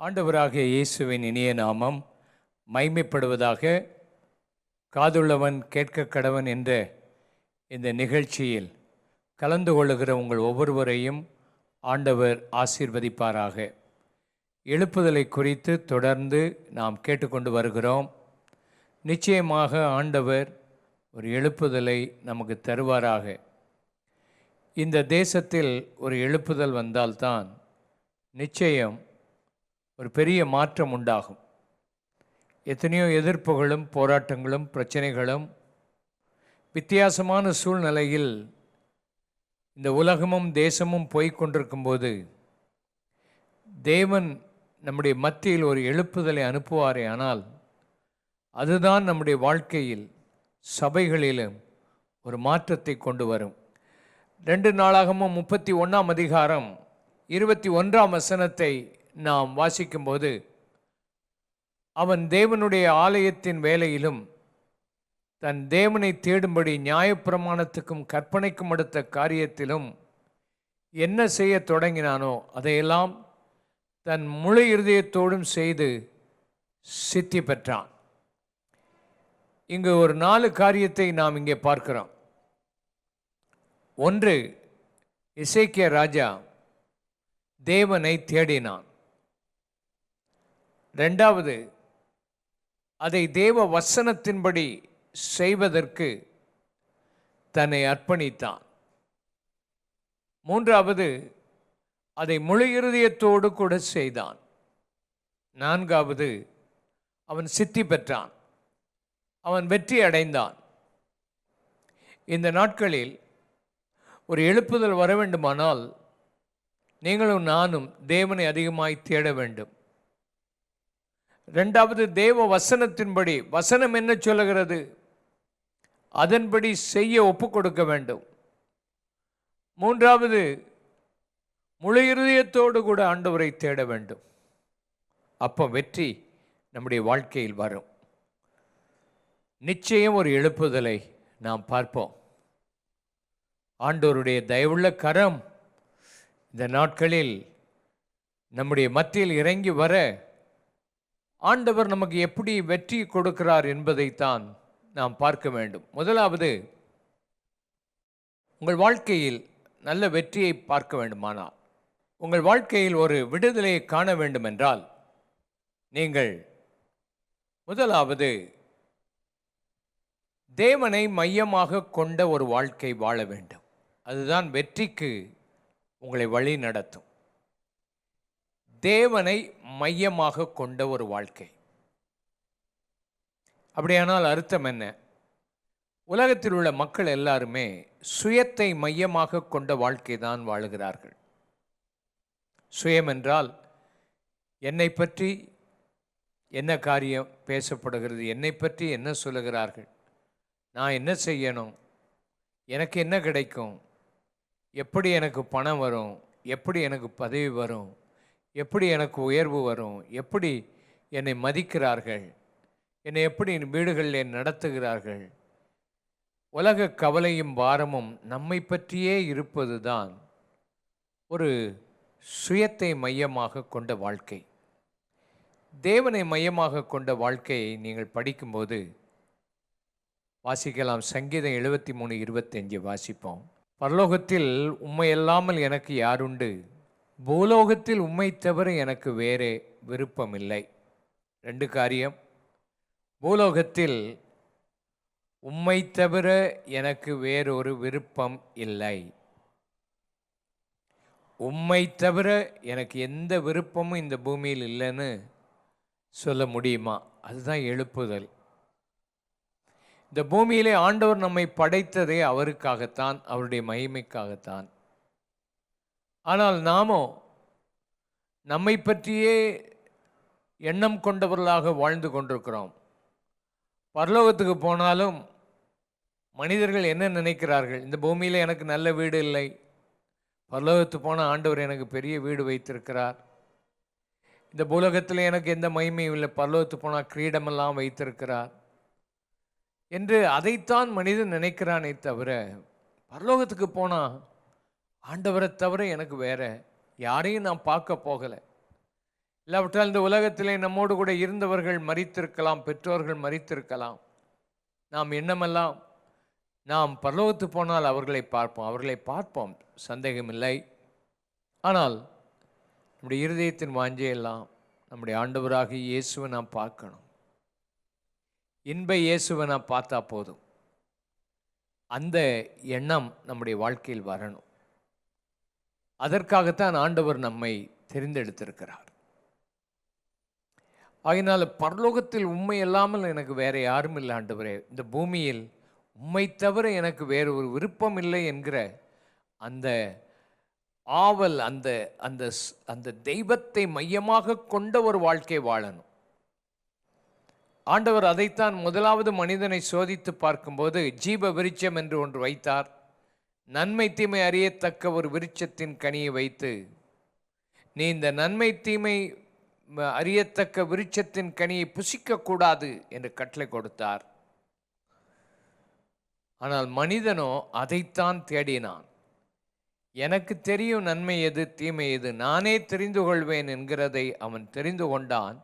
ஆண்டவராக இயேசுவின் இனிய நாமம் மைமைப்படுவதாக காதுள்ளவன் கேட்க கடவன் என்ற இந்த நிகழ்ச்சியில் கலந்து கொள்ளுகிற உங்கள் ஒவ்வொருவரையும் ஆண்டவர் ஆசீர்வதிப்பாராக. எழுப்புதலை குறித்து தொடர்ந்து நாம் கேட்டுக்கொண்டு வருகிறோம். நிச்சயமாக ஆண்டவர் ஒரு எழுப்புதலை நமக்கு தருவாராக. இந்த தேசத்தில் ஒரு எழுப்புதல் வந்தால்தான் நிச்சயம் ஒரு பெரிய மாற்றம் உண்டாகும். எத்தனையோ எதிர்ப்புகளும் போராட்டங்களும் பிரச்சனைகளும் வித்தியாசமான சூழ்நிலையில் இந்த உலகமும் தேசமும் போய்க்கொண்டிருக்கும்போது தேவன் நம்முடைய மத்தியில் ஒரு எழுப்புதலை அனுப்புவாரே ஆனால் அதுதான் நம்முடைய வாழ்க்கையில் சபைகளிலும் ஒரு மாற்றத்தை கொண்டு வரும். ரெண்டு நாளாகமும் முப்பத்தி ஒன்றாம் அதிகாரம் இருபத்தி ஒன்றாம் வசனத்தை நாம் வாசிக்கும்போது அவன் தேவனுடைய ஆலயத்தின் வேலையிலும் தன் தேவனை தேடும்படி நியாயப்பிரமாணத்துக்கும் கற்பனைக்கும் அடுத்த காரியத்திலும் என்ன செய்ய தொடங்கினானோ அதையெல்லாம் தன் முழு இருதயத்தோடும் செய்து சித்தி பெற்றான். இங்கு ஒரு நாலு காரியத்தை நாம் இங்கே பார்க்கிறோம். ஒன்று இசைக்கிய ராஜா தேவனை தேடினான். ரெண்டாவது அதை தேவ வசனத்தின்படி செய்வதற்கு தன்னை அர்ப்பணித்தான். மூன்றாவது அதை முழு இருதயத்தோடு கூட செய்தான். நான்காவது அவன் சித்தி பெற்றான். அவன் வெற்றி அடைந்தான். இந்த நாட்களில் ஒரு எழுப்புதல் வர வேண்டுமானால் நீங்களும் நானும் தேவனை அதிகமாய் தேட வேண்டும். ரெண்டாவது தேவ வசனத்தின்படி வசனம் என்ன சொல்லுகிறது? அதன்படி செய்ய ஒப்பு கொடுக்க வேண்டும். மூன்றாவது முழு இருதயத்தோடு கூட ஆண்டவரை தேட வேண்டும். அப்போ வெற்றி நம்முடைய வாழ்க்கையில் வரும். நிச்சயம் ஒரு எழுப்புதலை நாம் பார்ப்போம். ஆண்டோருடைய தயவுள்ள கரம் இந்த நாட்களில் நம்முடைய மத்தியில் இறங்கி வர ஆண்டவர் நமக்கு எப்படி வெற்றி கொடுக்கிறார் என்பதைத்தான் நாம் பார்க்க வேண்டும். முதலாவது உங்கள் வாழ்க்கையில் நல்ல வெற்றியை பார்க்க வேண்டுமானால் உங்கள் வாழ்க்கையில் ஒரு விடுதலையை காண வேண்டுமென்றால் நீங்கள் முதலாவது தேவனை மையமாக கொண்ட ஒரு வாழ்க்கை வாழ வேண்டும். அதுதான் வெற்றிக்கு உங்களை வழி நடத்தும் தேவனை மையமாக கொண்ட ஒரு வாழ்க்கை. அப்படியானால் அர்த்தம் என்ன? உலகத்தில் உள்ள மக்கள் எல்லாருமே சுயத்தை மையமாக கொண்ட வாழ்க்கை தான் வாழுகிறார்கள். சுயம் என்றால் என்னை பற்றி என்ன காரியம் பேசப்படுகிறது என்னை பற்றி என்ன சொல்லுகிறார்கள் நான் என்ன செய்யணும் எனக்கு என்ன கிடைக்கும் எப்படி எனக்கு பணம் வரும் எப்படி எனக்கு பதவி வரும் எப்படி எனக்கு உயர்வு வரும்? எப்படி என்னை மதிக்கிறார்கள்? என்னை எப்படி வீடுகளில் நடத்துகிறார்கள்? உலக கவலையும் பாரமும் நம்மை பற்றியே இருப்பது தான் ஒரு சுயத்தை மையமாக கொண்ட வாழ்க்கை. தேவனை மையமாக கொண்ட வாழ்க்கையை நீங்கள் படிக்கும்போது வாசிக்கலாம். சங்கீதம் எழுபத்தி மூணு இருபத்தஞ்சு வாசிப்போம். பரலோகத்தில் உண்மையல்லாமல் எனக்கு யாருண்டு? பூலோகத்தில் உம்மை தவிர எனக்கு வேறே விருப்பமில்லை. ரெண்டு காரியம். பூலோகத்தில் உம்மை தவிர எனக்கு வேறொரு விருப்பம் இல்லை. உம்மை தவிர எனக்கு எந்த விருப்பமும் இந்த பூமியில் இல்லைன்னு சொல்ல முடியுமா? அதுதான் எழுப்புதல். இந்த பூமியிலே ஆண்டவர் நம்மை படைத்ததே அவருக்காகத்தான் அவருடைய மகிமைக்காகத்தான். ஆனால் நாமோ நம்மை பற்றியே எண்ணம் கொண்டவர்களாக வாழ்ந்து கொண்டிருக்கிறோம். பரலோகத்துக்கு போனாலும் மனிதர்கள் என்ன நினைக்கிறார்கள்? இந்த பூமியில் எனக்கு நல்ல வீடு இல்லை. பரலோகத்து போன ஆண்டவர் எனக்கு பெரிய வீடு வைத்திருக்கிறார். இந்த பூலோகத்தில் எனக்கு எந்த மகிமையும் இல்லை. பரலோகத்து போனால் கிரீடமெல்லாம் வைத்திருக்கிறார். என்று அதைத்தான் மனிதன் நினைக்கிறானே தவிர பரலோகத்துக்கு போனால் ஆண்டவரை தவிர எனக்கு வேற யாரையும் நான் பார்க்க போகலை. இல்லாவிட்டால் இந்த உலகத்திலே நம்மோடு கூட இருந்தவர்கள் மறித்திருக்கலாம் பெற்றோர்கள் மறித்திருக்கலாம் நாம் என்னமெல்லாம் நாம் பரலோகத்து போனால் அவர்களை பார்ப்போம் அவர்களை பார்ப்போம் சந்தேகமில்லை. ஆனால் நம்முடைய இருதயத்தின் வாஞ்சையெல்லாம் நம்முடைய ஆண்டவராக இயேசுவை நாம் பார்க்கணும். இன்ப இயேசுவை நாம் பார்த்தா போதும். அந்த எண்ணம் நம்முடைய வாழ்க்கையில் வரணும். அதற்காகத்தான் ஆண்டவர் நம்மை தெரிந்தெடுத்திருக்கிறார். ஆகினால பரலோகத்தில் உண்மை இல்லாமல் எனக்கு வேறு யாரும் இல்லை ஆண்டவரே. இந்த பூமியில் உம்மை தவிர எனக்கு வேறு ஒரு விருப்பம் இல்லை என்கிற அந்த ஆவல் அந்த அந்த ஸ்- அந்த தெய்வத்தை மையமாக கொண்ட ஒரு வாழ்க்கை வாழணும். ஆண்டவர் அதைத்தான் முதலாவது மனிதனை சோதித்து பார்க்கும்போது ஜீப விருட்சம் என்று ஒன்று வைத்தார். நன்மை தீமை அறியத்தக்க ஒரு விருட்சத்தின் கனியை வைத்து நீ இந்த நன்மை தீமை அறியத்தக்க விருட்சத்தின் கனியை புசிக்கக்கூடாது என்று கட்டளை கொடுத்தார். ஆனால் மனிதனோ அதைத்தான் தேடினான். எனக்கு தெரியும் நன்மை எது தீமை எது நானே தெரிந்து கொள்வேன் என்கிறதை அவன் தெரிந்து கொண்டான்.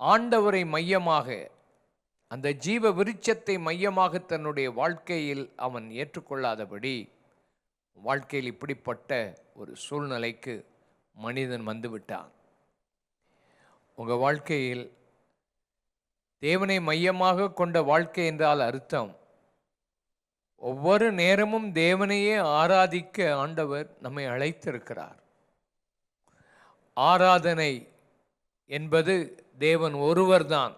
ஆண்டவரை மையமாக அந்த ஜீவ விருட்சத்தை மையமாக தன்னுடைய வாழ்க்கையில் அவன் ஏற்றுக்கொள்ளாதபடி வாழ்க்கையில் இப்படிப்பட்ட ஒரு சூழ்நிலைக்கு மனிதன் வந்துவிட்டான். உங்கள் வாழ்க்கையில் தேவனை மையமாக கொண்ட வாழ்க்கை என்றால் அர்த்தம் ஒவ்வொரு நேரமும் தேவனையே ஆராதிக்க ஆண்டவர் நம்மை அழைத்திருக்கிறார். ஆராதனை என்பது தேவன் ஒருவர்தான்.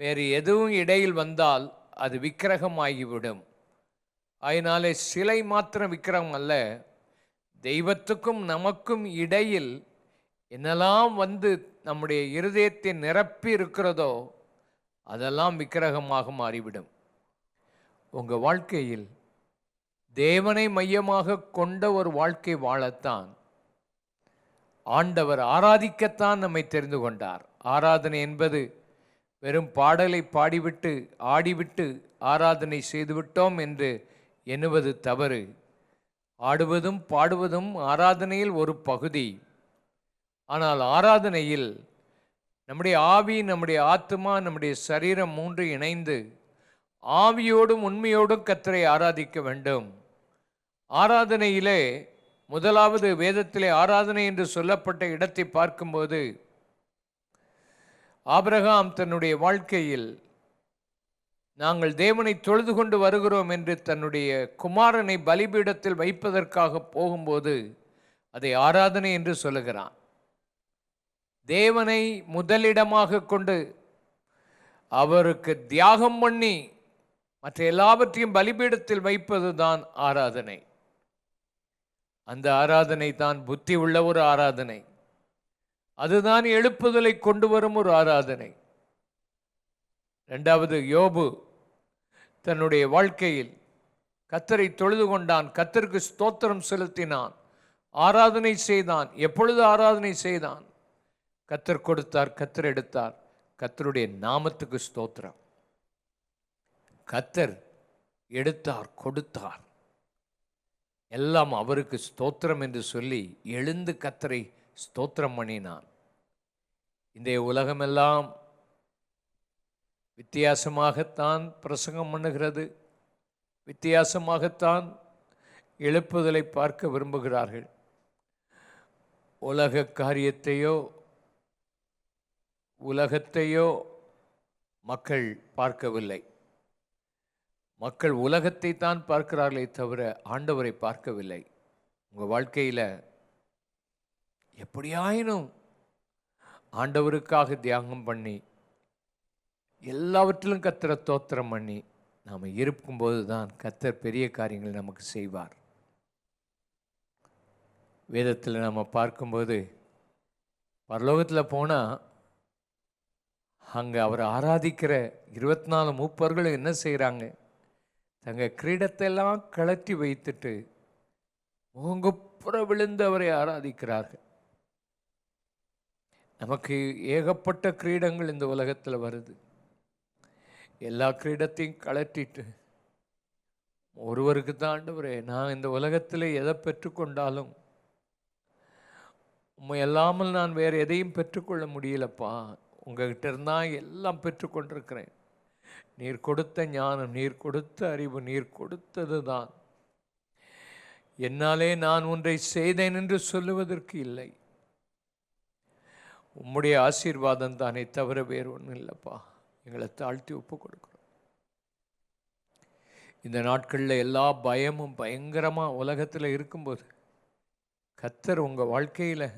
வேறு எதுவும் இடையில் வந்தால் அது விக்கிரகமாகிவிடும். அதனாலே சிலை மாத்திரம் விக்கிரகம் அல்ல தெய்வத்துக்கும் நமக்கும் இடையில் என்னெல்லாம் வந்து நம்முடைய இருதயத்தை நிரப்பி இருக்கிறதோ அதெல்லாம் விக்கிரகமாக மாறிவிடும். உங்கள் வாழ்க்கையில் தேவனை மையமாக கொண்ட ஒரு வாழ்க்கை வாழத்தான் ஆண்டவர் ஆராதிக்கத்தான் நம்மை தெரிந்து கொண்டார். ஆராதனை என்பது வெறும் பாடலை பாடிவிட்டு ஆடிவிட்டு ஆராதனை செய்துவிட்டோம் என்று எண்ணுவது தவறு. ஆடுவதும் பாடுவதும் ஆராதனையில் ஒரு பகுதி. ஆனால் ஆராதனையில் நம்முடைய ஆவி நம்முடைய ஆத்மா நம்முடைய சரீரம் மூன்று இணைந்து ஆவியோடும் உண்மையோடும் கத்தரை ஆராதிக்க வேண்டும். ஆராதனையிலே முதலாவது வேதத்திலே ஆராதனை என்று சொல்லப்பட்ட இடத்தை பார்க்கும்போது ஆபிரகாம் தன்னுடைய வாழ்க்கையில் நாங்கள் தேவனை தொழுது கொண்டு வருகிறோம் என்று தன்னுடைய குமாரனை பலிபீடத்தில் வைப்பதற்காக போகும்போது அதை ஆராதனை என்று சொல்லுகிறான். தேவனை முதலிடமாக கொண்டு அவருக்கு தியாகம் பண்ணி மற்ற எல்லாவற்றையும் பலிபீடத்தில் வைப்பதுதான் ஆராதனை. அந்த ஆராதனை தான் புத்தி உள்ள ஒரு ஆராதனை. அதுதான் எழுப்புதலை கொண்டு வரும் ஒரு ஆராதனை. ரெண்டாவது யோபு தன்னுடைய வாழ்க்கையில் கத்தரை தொழுது கொண்டான் கத்தருக்கு ஸ்தோத்திரம் செலுத்தினான் ஆராதனை செய்தான் எப்பொழுது ஆராதனை செய்தான்? கத்தர் கொடுத்தார் கத்தர் எடுத்தார் கத்தருடைய நாமத்துக்கு ஸ்தோத்திரம். கத்தர் எடுத்தார் கொடுத்தார். எல்லாம் அவருக்கு ஸ்தோத்திரம் என்று சொல்லி எழுந்து கத்தரை ஸ்தோத்திரம் பண்ணினான். இந்த உலகமெல்லாம் வித்தியாசமாகத்தான் பிரசங்கம் பண்ணுகிறது. வித்தியாசமாகத்தான் எழுப்புதலை பார்க்க விரும்புகிறார்கள். உலக காரியத்தையோ உலகத்தையோ மக்கள் பார்க்கவில்லை. மக்கள் உலகத்தை தான் பார்க்கிறார்களே தவிர ஆண்டவரை பார்க்கவில்லை. உங்கள் வாழ்க்கையில் எப்படியாயினும் ஆண்டவருக்காக தியாகம் பண்ணி எல்லாவற்றிலும் கத்தரை தோத்திரம் பண்ணி நாம் இருக்கும்போது தான் கத்தர் பெரிய காரியங்கள் நமக்கு செய்வார். வேதத்தில் நம்ம பார்க்கும்போது பரலோகத்தில் போனால் அங்கே அவரை ஆராதிக்கிற இருபத்தி நாலு மூப்பர்களும் என்ன செய்கிறாங்க தங்கள் கிரீடத்தையெல்லாம் கழற்றி வைத்துட்டு முகங்குப்புற விழுந்து அவரை ஆராதிக்கிறார்கள். நமக்கு ஏகப்பட்ட கிரீடங்கள் இந்த உலகத்தில் வருது. எல்லா கிரீடத்தையும் கலட்டிட்டு ஒருவருக்கு தான் ஆண்டவரே நான் இந்த உலகத்தில் எதை பெற்றுக்கொண்டாலும் உண்மை இல்லாமல் நான் வேறு எதையும் பெற்றுக்கொள்ள முடியலப்பா. உங்ககிட்ட இருந்தால் எல்லாம் பெற்றுக்கொண்டிருக்கிறேன் நீர் கொடுத்த ஞானம் நீர் கொடுத்த அறிவு நீர் கொடுத்தது தான். என்னாலே நான் ஒன்றை செய்தேன் என்று சொல்லுவதற்கு இல்லை. உம்முடைய ஆசீர்வாதம் தானே தவிர வேறு ஒன்றும் இல்லைப்பா. எங்களை தாழ்த்தி ஒப்பு கொடுக்குறோம். இந்த நாட்களில் எல்லா பயமும் பயங்கரமாக உலகத்தில் இருக்கும்போது கத்தர் உங்கள் வாழ்க்கையில்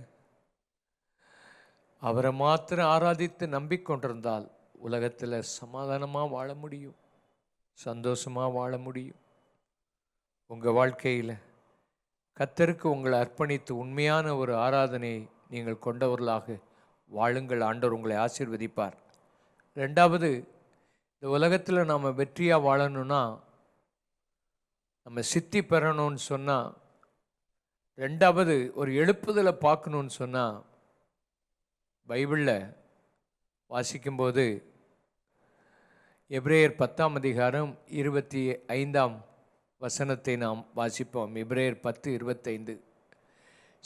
அவரை மாத்திரம் ஆராதித்து நம்பிக்கொண்டிருந்தால் உலகத்தில் சமாதானமாக வாழ முடியும் சந்தோஷமாக வாழ முடியும். உங்கள் வாழ்க்கையில் கத்தருக்கு உங்களை அர்ப்பணித்து உண்மையான ஒரு ஆராதனையை நீங்கள் கொண்டவர்களாக வாழுங்கள் ஆண்டவர் உங்களை ஆசீர்வதிப்பார். ரெண்டாவது இந்த உலகத்தில் நாம் வெற்றியாக வாழணும்னா நம்ம சித்தி பெறணும்னு சொன்னால் ரெண்டாவது ஒரு எழுப்புதலை பார்க்கணுன்னு சொன்னால் பைபிளில் வாசிக்கும்போது எப்ரேயர் பத்தாம் அதிகாரம் இருபத்தி ஐந்தாம் வசனத்தை நாம் வாசிப்போம். எப்ரேயர் பத்து இருபத்தைந்து.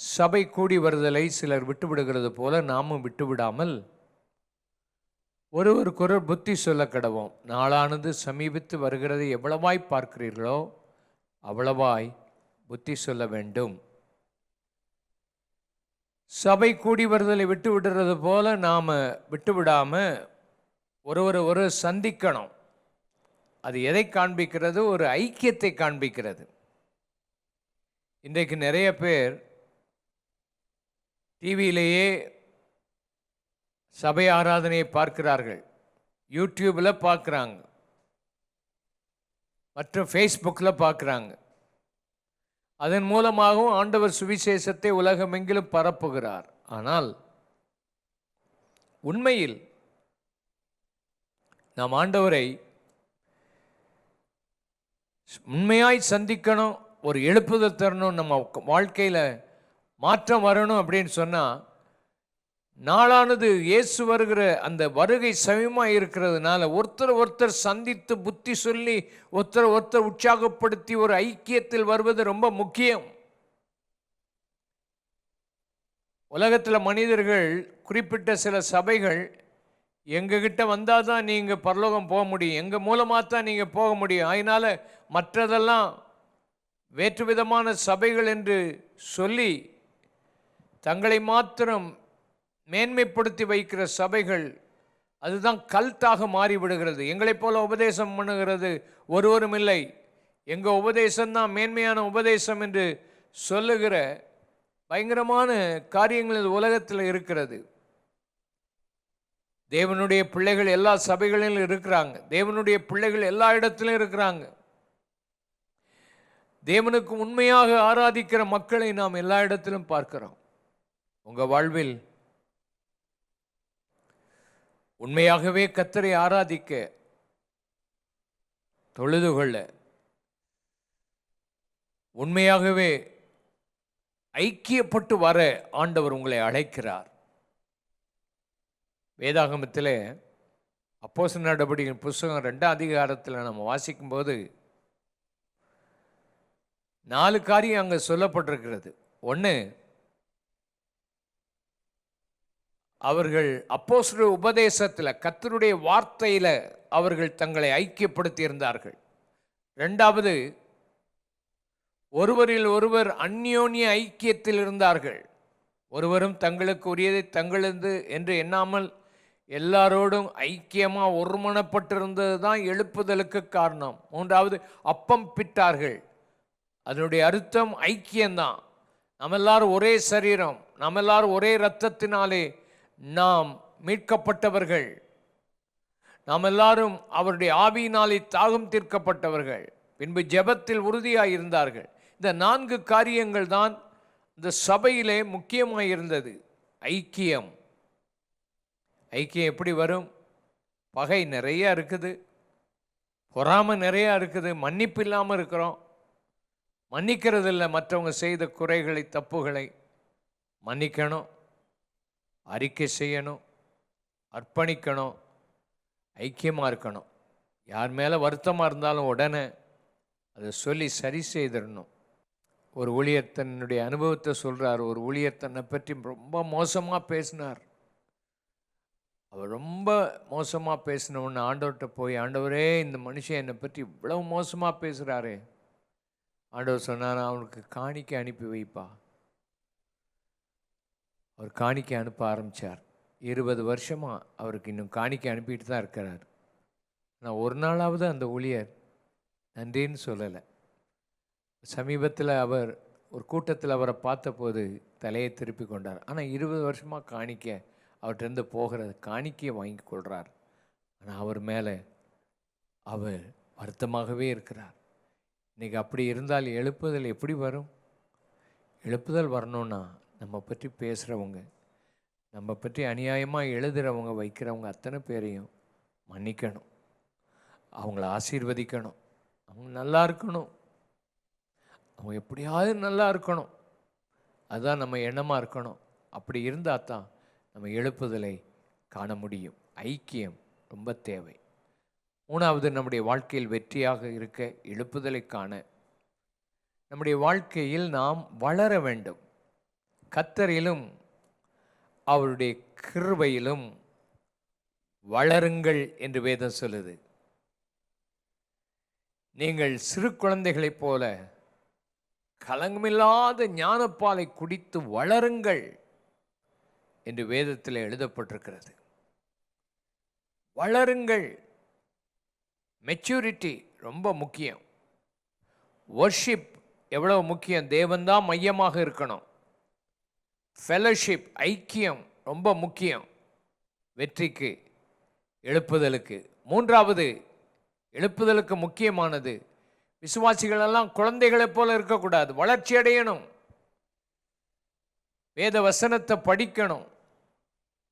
சபை கூடி வருதலை சிலர் விட்டுவிடுகிறது போல நாமும் விட்டுவிடாமல் ஒருவருக்கொருவர் புத்தி சொல்ல கடவோம் நாளானது சமீபித்து வருகிறதை எவ்வளவாய் பார்க்கிறீர்களோ அவ்வளவாய் புத்தி சொல்ல வேண்டும். சபை கூடி வருதலை விட்டு விடுறது போல நாம் விட்டு விடாமல் ஒருவரை ஒரு சந்திக்கணும். அது எதை காண்பிக்கிறது? ஒரு ஐக்கியத்தை காண்பிக்கிறது. இன்றைக்கு நிறைய பேர் டிவியிலேயே சபை ஆராதனையை பார்க்கிறார்கள். யூடியூப்பில் பார்க்குறாங்க. மற்றும் ஃபேஸ்புக்கில் பார்க்குறாங்க. அதன் மூலமாகவும் ஆண்டவர் சுவிசேஷத்தை உலகமெங்கிலும் பரப்புகிறார். ஆனால் உண்மையில் நாம் ஆண்டவரை உண்மையாய் சந்திக்கணும் ஒரு எழுப்புதல் தரணும் நம்ம வாழ்க்கையில் மாற்றம் வரணும் அப்படின்னு சொன்னால் நாளானது இயேசு வருகிற அந்த வருகை சமயமாக இருக்கிறதுனால ஒருத்தர் ஒருத்தர் சந்தித்து புத்தி சொல்லி ஒருத்தர் ஒருத்தர் உற்சாகப்படுத்தி ஒரு ஐக்கியத்தில் வருவது ரொம்ப முக்கியம். உலகத்தில் மனிதர்கள் குறிப்பிட்ட சில சபைகள் எங்ககிட்ட வந்தால் தான் நீங்கள் பரலோகம் போக முடியும் எங்கள் மூலமாக தான் நீங்கள் போக முடியும். அதனால் மற்றதெல்லாம் வேற்று விதமான சபைகள் என்று சொல்லி தங்களை மாத்திரம் மேன்மைப்படுத்தி வைக்கிற சபைகள் அதுதான் கல்த்தாக மாறிவிடுகிறது. எங்களைப் போல உபதேசம் பண்ணுகிறது ஒருவரும் இல்லை. எங்கள் உபதேசம்தான் மேன்மையான உபதேசம் என்று சொல்லுகிற பயங்கரமான காரியங்கள் உலகத்தில் இருக்கிறது. தேவனுடைய பிள்ளைகள் எல்லா சபைகளிலும் இருக்கிறாங்க. தேவனுடைய பிள்ளைகள் எல்லா இடத்திலும் இருக்கிறாங்க. தேவனுக்கு உண்மையாக ஆராதிக்கிற மக்களை நாம் எல்லா இடத்திலும் பார்க்கிறோம். உங்கள் வாழ்வில் உண்மையாகவே கத்தரை ஆராதிக்க தொழுது கொள்ள உண்மையாகவே ஐக்கியப்பட்டு வர ஆண்டவர் உங்களை அழைக்கிறார். வேதாகமத்தில் அப்போச நடவடிக்கை புஸ்தகம் ரெண்டாம் அதிகாரத்தில் நம்ம வாசிக்கும்போது நாலு காரியம் அங்கே சொல்லப்பட்டிருக்கிறது. ஒன்று அவர்கள் அப்போஸ்தலர் உபதேசத்தில் கத்தருடைய வார்த்தையில் அவர்கள் தங்களை ஐக்கியப்படுத்தி இருந்தார்கள் ரெண்டாவது ஒருவரில் ஒருவர் அந்யோன்ய ஐக்கியத்தில் இருந்தார்கள். ஒருவரும் தங்களுக்கு உரியதை தங்களது என்று எண்ணாமல் எல்லாரோடும் ஐக்கியமாக ஒருமனப்பட்டிருந்தது தான் எழுப்புதலுக்கு காரணம். மூன்றாவது அப்பம் பிட்டார்கள். அதனுடைய அர்த்தம் ஐக்கியம்தான். நம்ம எல்லாரும் ஒரே சரீரம் நம்ம எல்லாரும் ஒரே இரத்தத்தினாலே நாம் மீட்கப்பட்டவர்கள். நாம் எல்லாரும் அவருடைய ஆவியினாலே தாகம் தீர்க்கப்பட்டவர்கள். பின்பு ஜெபத்தில் உறுதியாக இருந்தார்கள் இந்த நான்கு காரியங்கள் தான் இந்த சபையிலே முக்கியமாக இருந்தது ஐக்கியம். ஐக்கியம் எப்படி வரும்? பகை நிறையா இருக்குது. பொறாமை நிறையா இருக்குது. மன்னிப்பு இல்லாமல் இருக்கிறோம். மன்னிக்கிறது இல்லை மற்றவங்க செய்த குறைகளை தப்புகளை. மன்னிக்கணும். அறிக்கை செய்யணும் அர்ப்பணிக்கணும் ஐக்கியமாக இருக்கணும். யார் மேலே வருத்தமாக இருந்தாலும் உடனே அதை சொல்லி சரி செய்திடணும். ஒரு ஊழியர் தன்னுடைய அனுபவத்தை சொல்கிறார் ஒரு ஊழியர் தன்னை பற்றி ரொம்ப மோசமாக பேசினார். அவர் ரொம்ப மோசமாக பேசினவொன்னு ஆண்டவர்கிட்ட போய் ஆண்டவரே இந்த மனுஷன் என்னை பற்றி இவ்வளவு மோசமாக பேசுகிறாரே ஆண்டவர் சொன்னார் அவனுக்கு காணிக்க அனுப்பி வைப்பா. அவர் காணிக்கை அனுப்ப ஆரம்பித்தார் இருபது வருஷமாக அவருக்கு இன்னும் காணிக்கை அனுப்பிட்டு தான் இருக்கிறார். ஆனால் ஒரு நாளாவது அந்த ஊழியர். நன்றின்னு சொல்லலை. சமீபத்தில் அவர் ஒரு கூட்டத்தில் அவரை பார்த்தபோது தலையை திருப்பி கொண்டார். ஆனால் இருபது வருஷமாக காணிக்க அவர்கிட்டருந்து போகிறது காணிக்கையை வாங்கி கொள்கிறார் ஆனால் அவர் மேலே அவர் வருத்தமாகவே இருக்கிறார். இன்றைக்கி அப்படி இருந்தால் எழுப்புதல் எப்படி வரும்? எழுப்புதல் வரணுன்னா நம்ம பற்றி பேசுகிறவங்க நம்ம பற்றி அநியாயமாக எழுதுகிறவங்க வைக்கிறவங்க அத்தனை பேரையும் மன்னிக்கணும். அவங்கள ஆசீர்வதிக்கணும். அவங்க நல்லா இருக்கணும். அவங்க எப்படியாவது நல்லா இருக்கணும். அதுதான் நம்ம எண்ணமாக இருக்கணும். அப்படி இருந்தால் தான் நம்ம எழுப்புதலை காண முடியும். ஐக்கியம் ரொம்ப தேவை. மூணாவது நம்முடைய வாழ்க்கையில் வெற்றியாக இருக்க எழுப்புதலை காண. நம்முடைய வாழ்க்கையில் நாம் வளர வேண்டும். கத்தரிலும் அவருடைய கிருபையிலும் வளருங்கள் என்று வேதம் சொல்லுது. நீங்கள் சிறு குழந்தைகளைப் போல கலங்கமில்லாத ஞானப்பாலை குடித்து வளருங்கள் என்று வேதத்தில் எழுதப்பட்டிருக்கிறது. வளருங்கள். மெச்சூரிட்டி ரொம்ப முக்கியம். ஒர்ஷிப் எவ்வளவு முக்கியம்? தேவன்தான் மையமாக இருக்கணும். ஃபெலோஷிப் ஐக்கியம் ரொம்ப முக்கியம். வெற்றிக்கு எழுப்புதலுக்கு. மூன்றாவது எழுப்புதலுக்கு முக்கியமானது. விசுவாசிகள் எல்லாம் குழந்தைகளைப் போல இருக்கக்கூடாது. வளர்ச்சி அடையணும். வேத வசனத்தை படிக்கணும்.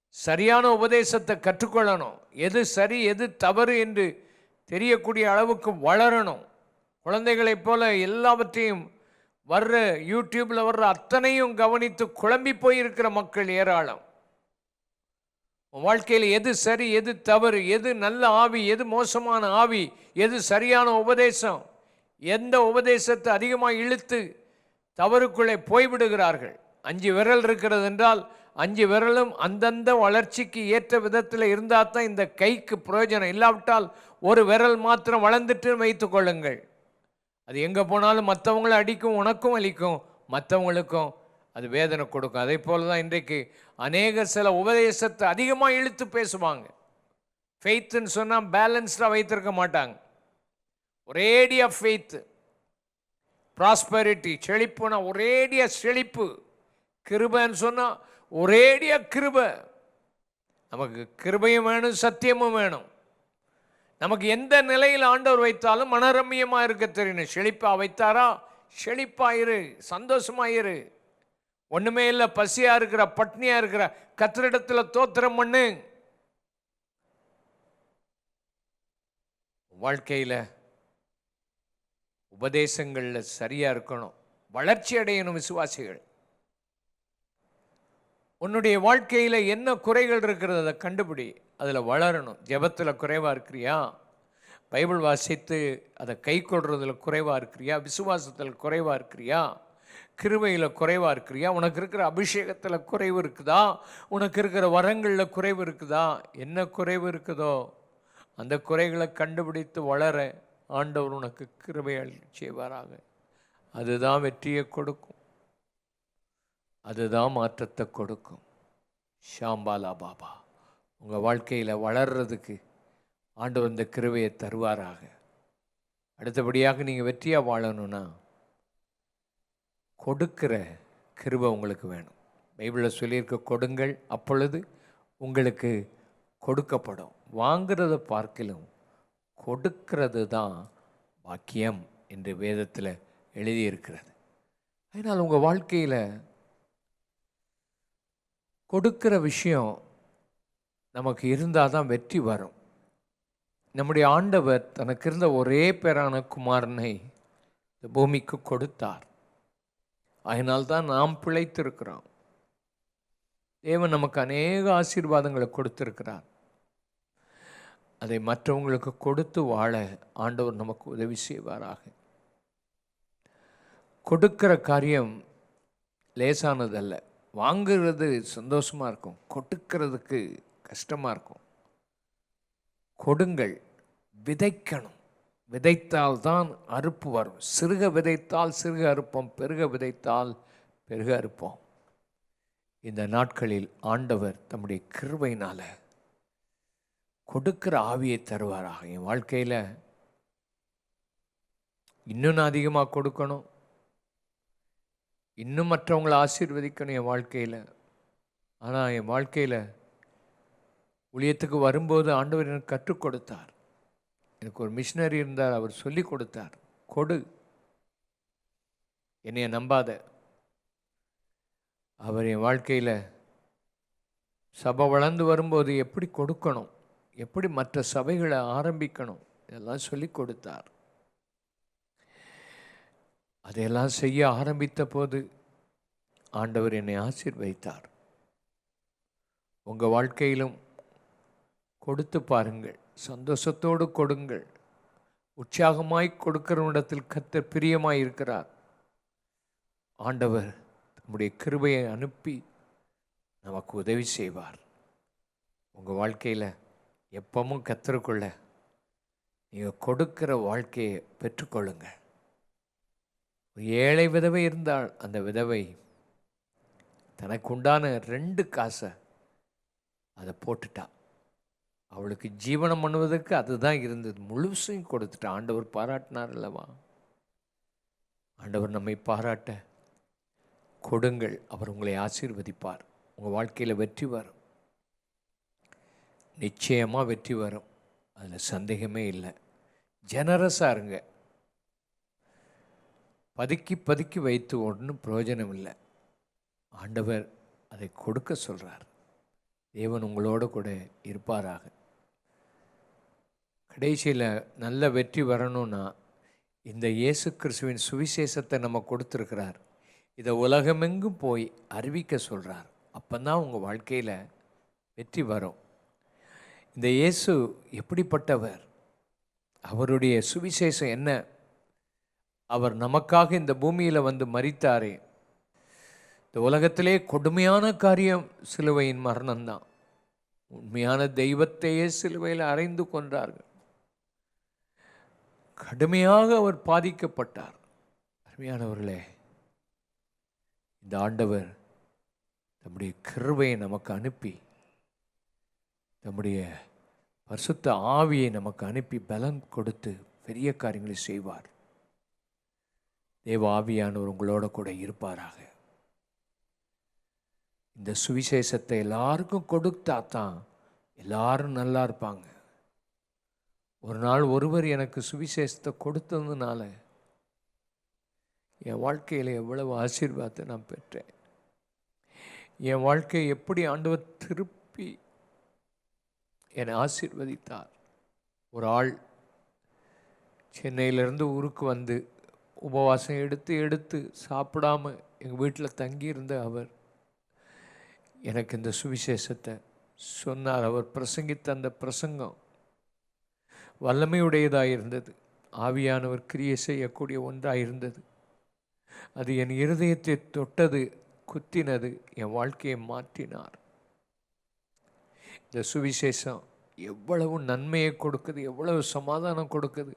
சரியான உபதேசத்தை கற்றுக்கொள்ளணும். எது சரி எது தவறு என்று தெரியக்கூடிய அளவுக்கு வளரணும். குழந்தைகளைப் போல எல்லாவற்றையும் வர்ற யூடியூப்பில் வர்ற அத்தனையும் கவனித்து குழம்பி போயிருக்கிற மக்கள் ஏராளம். உன் வாழ்க்கையில் எது சரி எது தவறு எது நல்ல ஆவி எது மோசமான ஆவி எது சரியான உபதேசம் எந்த உபதேசத்தை அதிகமாக இழுத்து தவறுக்குள்ளே போய்விடுகிறார்கள்? அஞ்சு விரல் இருக்கிறது என்றால் அஞ்சு விரலும் அந்தந்த வளர்ச்சிக்கு ஏற்ற விதத்தில் இருந்தால் தான் இந்த கைக்கு பிரயோஜனம் இல்லாவிட்டால் ஒரு விரல் மாத்திரம் வளர்ந்துட்டு வைத்துக்கொள்ளுங்கள் அது எங்கே போனாலும் மற்றவங்கள அடிக்கும் உனக்கும் அளிக்கும் மற்றவங்களுக்கும் அது வேதனை கொடுக்கும். அதே போல தான் இன்றைக்கு அநேக சில உபதேசத்தை அதிகமாக இழுத்து பேசுவாங்க. ஃபெய்த்துன்னு சொன்னால் பேலன்ஸ்டாக வைத்திருக்க மாட்டாங்க. ஒரேடியாக ஃபெய்த்து ப்ராஸ்பரிட்டி செழிப்புனா ஒரேடியாக செழிப்பு. கிருபைன்னு சொன்னால் ஒரேடியாக கிருபை. நமக்கு கிருபையும் வேணும் சத்தியமும் வேணும். நமக்கு எந்த நிலையில் ஆண்டவர் வைத்தாலும் மனரம்யமாக இருக்க தெரியணும் செழிப்பாக வைத்தாரா? செழிப்பாயிரு சந்தோஷமாயிரு ஒன்றுமே இல்லை பசியாக இருக்கிற பட்னியாக இருக்கிற கத்திரிடத்தில் தோத்திரம் பண்ணு. வாழ்க்கையில் உபதேசங்களில் சரியாக இருக்கணும். வளர்ச்சி அடையணும் விசுவாசிகள். உன்னுடைய வாழ்க்கையில் என்ன குறைகள் இருக்கிறது அதை கண்டுபிடி. அதில் வளரணும். ஜெபத்தில் குறைவாக இருக்கிறியா? பைபிள் வாசித்து அதை கை கொள்றதுல குறைவாக இருக்கிறியா? விசுவாசத்தில் குறைவாக இருக்கிறியா? கிருவையில் குறைவாக இருக்கிறியா? உனக்கு இருக்கிற அபிஷேகத்தில் குறைவு இருக்குதா? உனக்கு இருக்கிற வரங்களில் குறைவு இருக்குதா? என்ன குறைவு இருக்குதோ அந்த குறைகளை கண்டுபிடித்து வளர ஆண்டவர் உனக்கு கிருபை செய்வாராக அதுதான் வெற்றியை கொடுக்கும். அதுதான் மாற்றத்தை கொடுக்கும். ஷாம்பாலா பாபா உங்கள் வாழ்க்கையில் வளர்றதுக்கு ஆண்டு வந்த கிருவையை தருவாராக. அடுத்தபடியாக நீங்கள் வெற்றியாக வாழணும்னா கொடுக்கிற கிருவை உங்களுக்கு வேணும். பைபிளில் சொல்லியிருக்க கொடுங்கள் அப்பொழுது உங்களுக்கு கொடுக்கப்படும். வாங்கிறத பார்க்கிலும் கொடுக்கிறது தான் பாக்கியம் என்று வேதத்தில் எழுதியிருக்கிறது. அதனால் உங்கள் வாழ்க்கையில் கொடுக்கிற விஷயம் நமக்கு இருந்தால் தான் வெற்றி வரும். நம்முடைய ஆண்டவர் தனக்கு இருந்த ஒரே பேரான குமாரனை இந்த பூமிக்கு கொடுத்தார். அதனால்தான் நாம் பிழைத்திருக்கிறோம். தேவன் நமக்கு அநேக ஆசீர்வாதங்களை கொடுத்திருக்கிறார். அதை மற்றவங்களுக்கு கொடுத்து வாழ ஆண்டவர் நமக்கு உதவி செய்வாராக. கொடுக்கிற காரியம் லேசானதல்ல. வாங்குறது சந்தோஷமாக இருக்கும். கொடுக்கிறதுக்கு கஷ்டமாக இருக்கும். கொடுங்கள் விதைக்கணும். விதைத்தால் தான் அறுப்பு வரும். சிறுக விதைத்தால் சிறுக அறுப்போம் பெருக விதைத்தால் பெருக அறுப்போம். இந்த நாட்களில் ஆண்டவர் தம்முடைய கிருவையினால் கொடுக்கிற ஆவியை தருவாராக. என் வாழ்க்கையில் இன்னும் அதிகமாக கொடுக்கணும். இன்னும் மற்றவங்களை ஆசீர்வதிக்கணும் என் வாழ்க்கையில். ஆனால் என் வாழ்க்கையில் ஊழியத்துக்கு வரும்போது ஆண்டவர் எனக்கு கற்றுக் கொடுத்தார். எனக்கு ஒரு மிஷினரி இருந்தார் அவர் சொல்லி கொடுத்தார். கொடு. என்னைய நம்பாத. அவர் என் வாழ்க்கையில் சபை வளர்ந்து வரும்போது எப்படி கொடுக்கணும்? எப்படி மற்ற சபைகளை ஆரம்பிக்கணும்? இதெல்லாம் சொல்லி கொடுத்தார். அதையெல்லாம் செய்ய ஆரம்பித்த போது ஆண்டவர் என்னை ஆசிர்வதித்தார். உங்கள் வாழ்க்கையிலும் கொடுத்து பாருங்கள் சந்தோஷத்தோடு கொடுங்கள். உற்சாகமாய் கொடுக்கிறவனிடத்தில் கத்தர் பிரியமாய் இருக்கிறார். ஆண்டவர் நம்முடைய கிருபையை அனுப்பி நமக்கு உதவி செய்வார். உங்கள் வாழ்க்கையில் எப்பவும் கத்தருக்குள்ள நீங்கள் கொடுக்கிற வாழ்க்கையை பெற்றுக்கொள்ளுங்கள் ஏழை விதவை இருந்தால் அந்த விதவை தனக்கு உண்டான ரெண்டு காசை அதை போட்டுட்டா. அவளுக்கு ஜீவனம் பண்ணுவதற்கு அதுதான் இருந்தது. முழுசையும் கொடுத்துட்டா. ஆண்டவர் பாராட்டினார் அல்லவா? ஆண்டவர் நம்மை பாராட்ட கொடுங்கள். அவர் உங்களை ஆசீர்வதிப்பார். உங்கள் வாழ்க்கையில் வெற்றி வரும். நிச்சயமாக வெற்றி வரும். அதில் சந்தேகமே இல்லை. ஜெனரஸாக இருங்க. பதுக்கி பதுக்கி வைத்து ஒன்றும் பிரயோஜனம் இல்லை ஆண்டவர் அதை கொடுக்க சொல்கிறார் தேவன் உங்களோட கூட இருப்பாராக. கடைசியில் நல்ல வெற்றி வரணும்னா இந்த இயேசு கிறிஸ்துவின் சுவிசேஷத்தை நம்ம கொடுத்துருக்கிறார். இதை உலகமெங்கும் போய் அறிவிக்க சொல்கிறார் அப்போ தான் உங்கள் வாழ்க்கையில் வெற்றி வரும். இந்த இயேசு எப்படிப்பட்டவர்? அவருடைய சுவிசேஷம் என்ன? அவர் நமக்காக இந்த பூமியில் வந்து மறித்தாரே இந்த உலகத்திலே கொடுமையான காரியம் சிலுவையின் மரணம்தான். உண்மையான தெய்வத்தையே சிலுவையில் அறைந்து கொன்றார்கள். கடுமையாக அவர் பாதிக்கப்பட்டார். அருமையானவர்களே இந்த ஆண்டவர் தம்முடைய கிருவையை நமக்கு அனுப்பி தம்முடைய பரிசுத்த ஆவியை நமக்கு அனுப்பி பலம் கொடுத்து பெரிய காரியங்களை செய்வார். தேவ ஆவியானவர் உங்களோட கூட இருப்பாராக. இந்த சுவிசேஷத்தை எல்லாருக்கும் கொடுத்தா தான் எல்லாரும் நல்லா இருப்பாங்க. ஒரு நாள் ஒருவர் எனக்கு சுவிசேஷத்தை கொடுத்ததுனால என் வாழ்க்கையில் எவ்வளவு ஆசீர்வாதத்தை நான் பெற்றேன். என் வாழ்க்கையை எப்படி ஆண்டவர் திருப்பி என்னை ஆசீர்வதித்தார். ஒரு ஆள் சென்னையிலேருந்து ஊருக்கு வந்து உபவாசம் எடுத்து எடுத்து சாப்பிடாம எங்கள் வீட்டில் தங்கியிருந்த அவர் எனக்கு இந்த சுவிசேஷத்தை சொன்னார். அவர் பிரசங்கித்த அந்த பிரசங்கம் வல்லமையுடையதாக இருந்தது. ஆவியானவர் கிரியை செய்யக்கூடிய ஒன்றாக இருந்தது. அது என் இருதயத்தை தொட்டது குத்தினது என் வாழ்க்கையை மாற்றினார். இந்த சுவிசேஷம் எவ்வளவு நன்மையை கொடுக்குது எவ்வளவு சமாதானம் கொடுக்குது.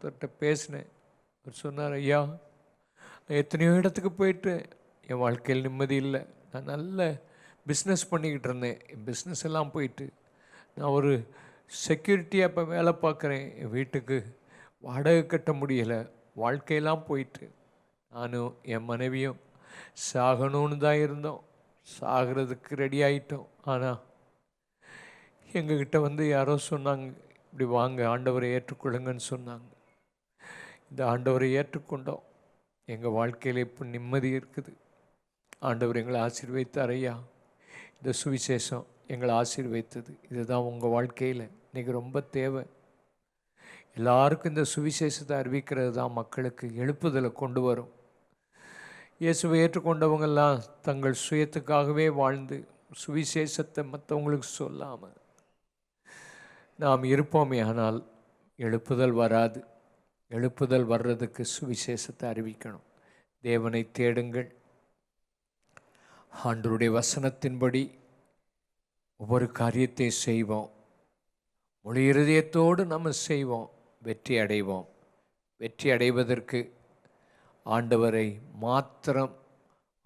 தொட்ட பேசினேன். அவர் சொன்னார் ஐயா நான் எத்தனையோ இடத்துக்கு போயிட்டு என் வாழ்க்கையில் நிம்மதி இல்லை. நான் நல்ல பிஸ்னஸ் பண்ணிக்கிட்டு இருந்தேன். என் பிஸ்னஸ் எல்லாம் போயிட்டு நான் ஒரு செக்யூரிட்டியாக இப்போ வேலை பார்க்குறேன். என் வீட்டுக்கு வாடகை கட்ட முடியலை. வாழ்க்கையெல்லாம் போயிட்டு நானும் என் மனைவியும் சாகணும்னு தான் இருந்தோம். சாகிறதுக்கு ரெடி ஆகிட்டோம் ஆனால் எங்ககிட்ட வந்து யாரோ சொன்னாங்க இப்படி வாங்க ஆண்டவரை ஏற்றுக்கொள்ளுங்கன்னு சொன்னாங்க. இந்த ஆண்டவரை ஏற்றுக்கொண்டோம். எங்கள் வாழ்க்கையில் இப்போ நிம்மதி இருக்குது. ஆண்டவர் எங்களை ஆசீர்வைத்தார் ஐயா. இந்த சுவிசேஷம் எங்களை ஆசீர்வைத்தது இதுதான் உங்கள் வாழ்க்கையில். இன்றைக்கி ரொம்ப தேவை. எல்லாருக்கும் இந்த சுவிசேஷத்தை அறிவிக்கிறது தான் மக்களுக்கு எழுப்புதலை கொண்டு வரும். இயேசுவை ஏற்றுக்கொண்டவங்கெல்லாம் தங்கள் சுயத்துக்காகவே வாழ்ந்து சுவிசேஷத்தை மற்றவங்களுக்கு சொல்லாமல் நாம் இருப்போமே ஆனால் எழுப்புதல் வராது. எழுப்புதல் வர்றதுக்கு சுவிசேஷத்தை அறிவிக்கணும். தேவனை தேடுங்கள். ஆண்டருடைய வசனத்தின்படி ஒவ்வொரு காரியத்தை செய்வோம். முழு இருதயத்தோடு நம்ம செய்வோம். வெற்றி அடைவோம். வெற்றி அடைவதற்கு ஆண்டவரை மாத்திரம்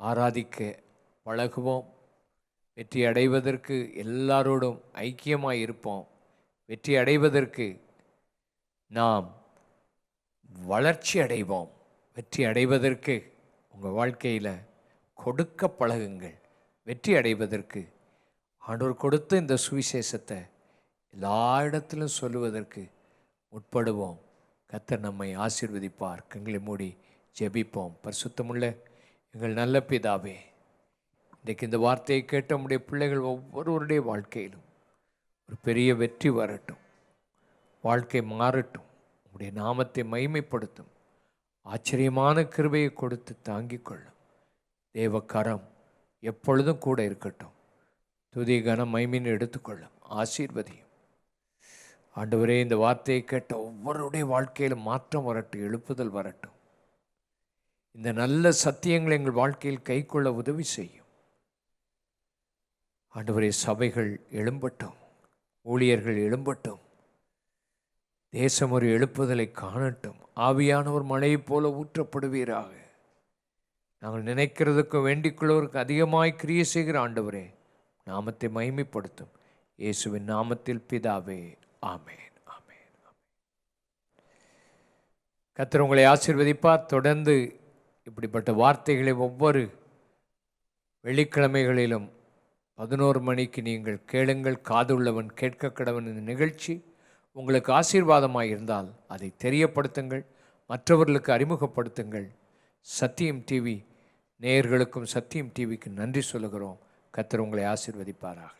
ஆராதிக்க பழகுவோம். வெற்றி அடைவதற்கு எல்லாரோடும் ஐக்கியமாக இருப்போம். வெற்றி அடைவதற்கு நாம் வளர்ச்சி அடைவோம். வெற்றி அடைவதற்கு உங்கள் வாழ்க்கையில் கொடுக்க பழகுங்கள். வெற்றி அடைவதற்கு ஆண்டோர் கொடுத்த இந்த சுவிசேஷத்தை எல்லா இடத்திலும் சொல்லுவதற்கு உட்படுவோம் கத்தர் நம்மை ஆசிர்வதிப்பார். கண்களை மூடி ஜெபிப்போம். பரிசுத்தமுள்ள எங்கள் நல்ல பிதாவே இன்றைக்கு இந்த வார்த்தையை கேட்ட நம்முடைய பிள்ளைகள் ஒவ்வொருவருடைய வாழ்க்கையிலும் ஒரு பெரிய வெற்றி வரட்டும். வாழ்க்கை மாறட்டும். உடைய நாமத்தை மைமைப்படுத்தும் ஆச்சரியமான கிருபையை கொடுத்து தாங்கிக் கொள்ளும். தேவக்கரம் எப்பொழுதும் கூட இருக்கட்டும். துதி கனம் மைமின் எடுத்துக்கொள்ளும். ஆசீர்வதியும். ஆண்டவரே இந்த வார்த்தையை கேட்ட ஒவ்வொருடைய வாழ்க்கையிலும் மாற்றம் வரட்டும் எழுப்புதல் வரட்டும். இந்த நல்ல சத்தியங்களை எங்கள் வாழ்க்கையில் கை கொள்ள உதவி செய்யும். ஆண்டவரே சபைகள் எழும்பட்டும். ஊழியர்கள் எழும்பட்டும். தேசம் ஒரு எழுப்புதலை காணட்டும். ஆவியானவர் மழையைப் போல ஊற்றப்படுவீராக. நாங்கள் நினைக்கிறதுக்கும் வேண்டிக்கொள்வதற்கு அதிகமாய் கிரிய செய்கிற ஆண்டவரே நாமத்தை மகிமைப்படுத்தும். இயேசுவின் நாமத்தில் பிதாவே ஆமேன் ஆமேன் கத்தர் உங்களை ஆசீர்வதிப்பார். தொடர்ந்து இப்படிப்பட்ட வார்த்தைகளை ஒவ்வொரு வெள்ளிக்கிழமைகளிலும் பதினோரு மணிக்கு நீங்கள் கேளுங்கள். காதுள்ளவன் கேட்க கடவன் இந்த நிகழ்ச்சி உங்களுக்கு ஆசீர்வாதமாக இருந்தால் அதை தெரியப்படுத்துங்கள் மற்றவர்களுக்கு அறிமுகப்படுத்துங்கள். சத்தியம் டிவி நேயர்களுக்கும் சத்தியம் டிவிக்கு நன்றி சொல்லுகிறோம். கத்தர் உங்களை ஆசிர்வதிப்பாராக.